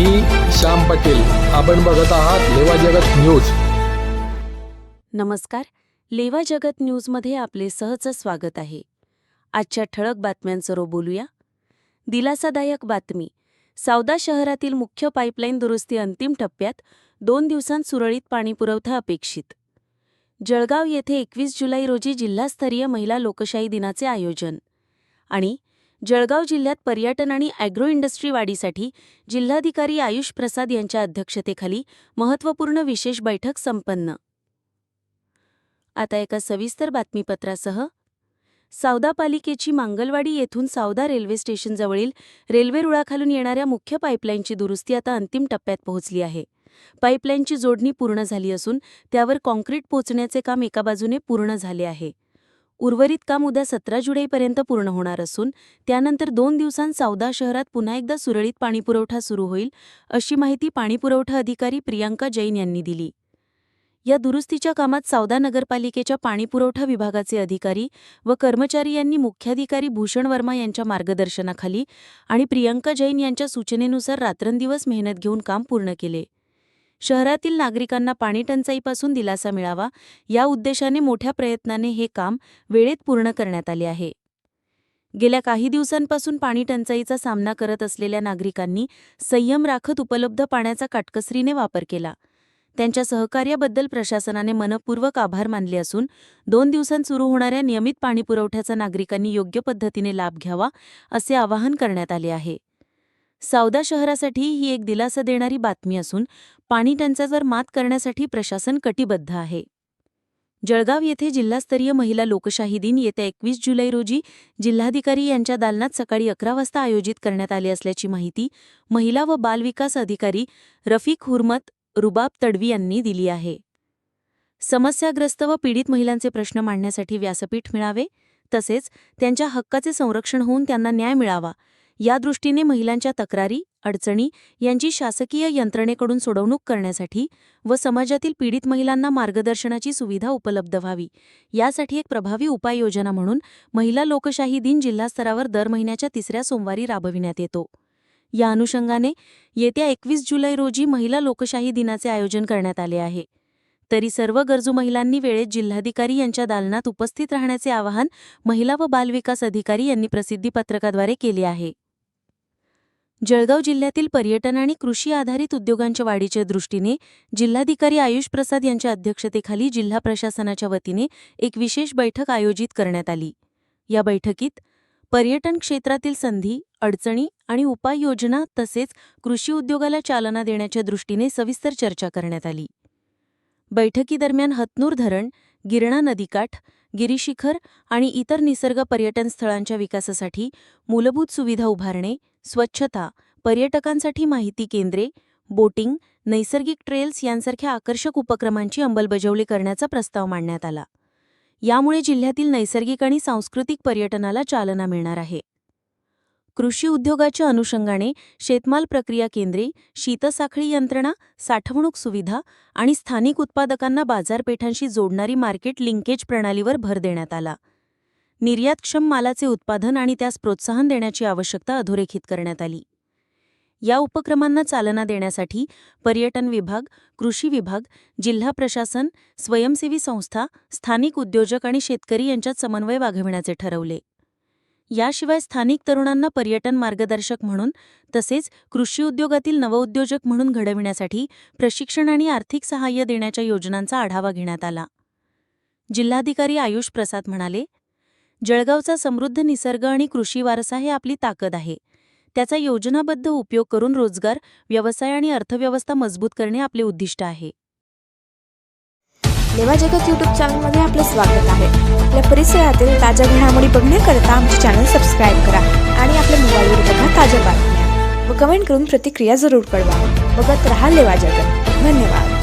मी श्याम पटेल. आपण बघत आहात लेवा जगत न्यूज. नमस्कार. लेवा जगत न्यूजमध्ये आपले सहज स्वागत आहे. आजच्या ठळक बातम्यांसरो बोलूया. दिलासादायक बातमी. सावदा शहरातील मुख्य पाईपलाईन दुरुस्ती अंतिम टप्प्यात दोन दिवसांत सुरळीत पाणीपुरवठा अपेक्षित. जळगाव येथे एकवीस जुलै रोजी जिल्हास्तरीय महिला लोकशाही दिनाचे आयोजन. आणि जळगाव जिल्ह्यात पर्यटन आणि अॅग्रो इंडस्ट्री वाढीसाठी जिल्हाधिकारी आयुष प्रसाद यांच्या अध्यक्षतेखाली महत्त्वपूर्ण विशेष बैठक संपन्न. आता एका सविस्तर बातमीपत्रासह सावदा पालिकेची मांगलवाडी येथून सावदा रेल्वे स्टेशनजवळील रेल्वे रुळाखालून येणाऱ्या मुख्य पाईपलाईनची दुरुस्ती आता अंतिम टप्प्यात पोहोचली आहे. पाईपलाईनची जोडणी पूर्ण झाली असून त्यावर कॉन्क्रीट पोचण्याचे काम एका बाजूने पूर्ण झाले आहे. उर्वरित काम उद्या सतरा जुलैपर्यंत पूर्ण होणार असून त्यानंतर दोन दिवसांत सावदा शहरात पुन्हा एकदा सुरळीत पाणीपुरवठा सुरू होईल अशी माहिती पाणीपुरवठा अधिकारी प्रियांका जैन यांनी दिली. या दुरुस्तीच्या कामात सावदा नगरपालिकेच्या पाणीपुरवठा विभागाचे अधिकारी व कर्मचारी यांनी मुख्याधिकारी भूषण वर्मा यांच्या मार्गदर्शनाखाली आणि प्रियांका जैन यांच्या सूचनेनुसार रात्रंदिवस मेहनत घेऊन काम पूर्ण केले. शहरातील नागरिकांना पाणीटंचाईपासून दिलासा मिळावा या उद्देशाने मोठ्या प्रयत्नाने हे काम वेळेत पूर्ण करण्यात आले आहे. गेल्या काही दिवसांपासून पाणीटंचाईचा सामना करत असलेल्या नागरिकांनी संयम राखत उपलब्ध पाण्याचा काटकसरीने वापर केला. त्यांच्या सहकार्याबद्दल प्रशासनाने मनपूर्वक आभार मानले असून दोन दिवसांत सुरू होणाऱ्या नियमित पाणीपुरवठ्याचा नागरिकांनी योग्य पद्धतीने लाभ घ्यावा असे आवाहन करण्यात आले आहे. सावदा शहरासाठी ही एक दिलासा देणारी बातमी असून पाणीटंचाईवर मात करण्यासाठी प्रशासन कटिबद्ध आहे. जळगाव येथे जिल्हास्तरीय महिला लोकशाही दिन येत्या एकवीस जुलै रोजी जिल्हाधिकारी यांच्या दालनात सकाळी अकरा वाजता आयोजित करण्यात आले असल्याची माहिती महिला व बालविकास अधिकारी रफीक हुरमत रुबाब तडवी यांनी दिली आहे. समस्याग्रस्त व पीडित महिलांचे प्रश्न मांडण्यासाठी व्यासपीठ मिळावे तसेच त्यांच्या हक्काचे संरक्षण होऊन त्यांना न्याय मिळावा या दृष्टीने महिलांच्या तक्रारी अडचणी यांची शासकीय यंत्रणेकडून सोडवणूक करण्यासाठी व समाजातील पीडित महिलांना मार्गदर्शनाची सुविधा उपलब्ध व्हावी. यासाठी एक प्रभावी उपाययोजना म्हणून महिला लोकशाही दिन जिल्हास्तरावर दर महिन्याच्या तिसऱ्या सोमवारी राबविण्यात येतो. या अनुषंगाने येत्या एकवीस जुलै रोजी महिला लोकशाही दिनाचे आयोजन करण्यात आले आहे. तरी सर्व गरजू महिलांनी वेळेत जिल्हाधिकारी यांच्या दालनात उपस्थित राहण्याचे आवाहन महिला व बालविकास अधिकारी यांनी प्रसिद्धीपत्रकाद्वारे केले आहे. जळगाव जिल्ह्यातील पर्यटन आणि कृषी आधारित उद्योगांच्या वाढीच्या दृष्टीने जिल्हाधिकारी आयुष प्रसाद यांच्या अध्यक्षतेखाली जिल्हा प्रशासनाच्या वतीने एक विशेष बैठक आयोजित करण्यात आली. या बैठकीत पर्यटन क्षेत्रातील संधी अडचणी आणि उपाययोजना तसेच कृषी उद्योगाला चालना देण्याच्या दृष्टीने सविस्तर चर्चा करण्यात आली. बैठकीदरम्यान हतनूर धरण गिरणा नदीकाठ गिरीशिखर आणि इतर निसर्ग पर्यटन स्थळांच्या विकासासाठी मूलभूत सुविधा उभारणे स्वच्छता पर्यटकांसाठी माहिती केंद्रे बोटिंग नैसर्गिक ट्रेल्स यांसारख्या आकर्षक उपक्रमांची अंमलबजावणी करण्याचा प्रस्ताव मांडण्यात आला. यामुळे जिल्ह्यातील नैसर्गिक आणि सांस्कृतिक पर्यटनाला चालना मिळणार आहे. कृषी उद्योगाच्या अनुषंगाने शेतमाल प्रक्रिया केंद्रे शीतसाखळी यंत्रणा साठवणूक सुविधा आणि स्थानिक उत्पादकांना बाजारपेठांशी जोडणारी मार्केट लिंकेज प्रणालीवर भर देण्यात आला. निर्यातक्षम मालाचे उत्पादन आणि त्यास प्रोत्साहन देण्याची आवश्यकता अधोरेखित करण्यात आली. या उपक्रमांना चालना देण्यासाठी पर्यटन विभाग कृषी विभाग जिल्हा प्रशासन स्वयंसेवी संस्था स्थानिक उद्योजक आणि शेतकरी यांच्यात समन्वय वाघविण्याचे ठरवले. याशिवाय स्थानिक तरुणांना पर्यटन मार्गदर्शक म्हणून तसेच कृषी उद्योगातील नवउद्योजक म्हणून घडविण्यासाठी प्रशिक्षण आणि आर्थिक सहाय्य देण्याच्या योजनांचा आढावा घेण्यात आला. जिल्हाधिकारी आयुष प्रसाद म्हणाले जळगावचा समृद्ध निसर्ग आणि कृषी वारसा हे आपली ताकद आहे. त्याचा योजनाबद्ध उपयोग करून रोजगार व्यवसाय आणि अर्थव्यवस्था मजबूत करणे आपले उद्दिष्ट आहे. लेवा जगत यूट्यूब चॅनलमध्ये आपलं स्वागत आहे. आपल्या परिसरातील ताज्या घडामोडी बघण्याकरता आमचे चॅनल सबस्क्राईब करा आणि आपल्या मोबाईलवर बघा ताज्या बातम्या. व कमेंट करून प्रतिक्रिया जरूर कळवा. बघत रहा लेवा जगत. धन्यवाद.